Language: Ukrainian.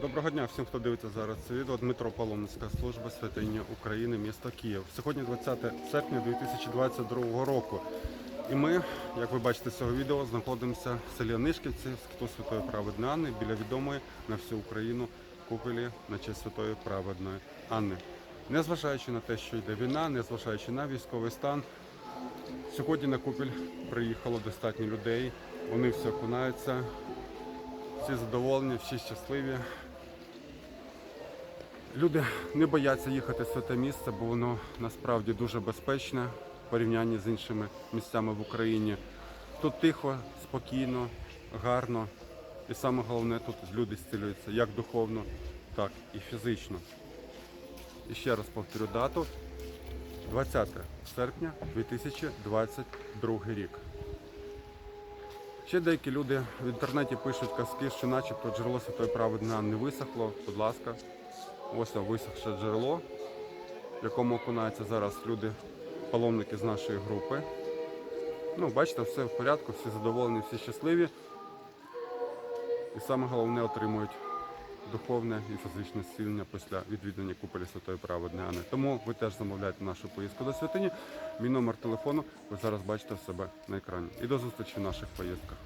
Доброго дня всім, хто дивиться зараз це відео. Дмитро Паломницька служба святині України, місто Київ. Сьогодні 20 серпня 2022 року. І ми, як ви бачите з цього відео, знаходимося в селі Нишківці, в скиту Святої Праведної Анни, біля відомої на всю Україну купелі на честь Святої Праведної Анни. Незважаючи на те, що йде війна, незважаючи на військовий стан, сьогодні на купель приїхало достатньо людей. Вони всі окунаються, всі задоволені, всі щасливі. Люди не бояться їхати в святе місце, бо воно насправді дуже безпечне в порівнянні з іншими місцями в Україні. Тут тихо, спокійно, гарно. І саме головне, тут люди зцілюються як духовно, так і фізично. І ще раз повторю дату 20 серпня 2022 рік. Ще деякі люди в інтернеті пишуть казки, що начебто джерело Святої Праведної Анни висохло. Будь ласка, ось воно висохше джерело, в якому окунаються зараз люди, паломники з нашої групи. Ну, бачите, все в порядку, всі задоволені, всі щасливі. І саме головне отримують духовне і фізичне зцілення після відвідання куполі Святої Праведної Анни. Тому ви теж замовляйте нашу поїздку до святині. Мій номер телефону ви зараз бачите в себе на екрані. І до зустрічі в наших поїздках.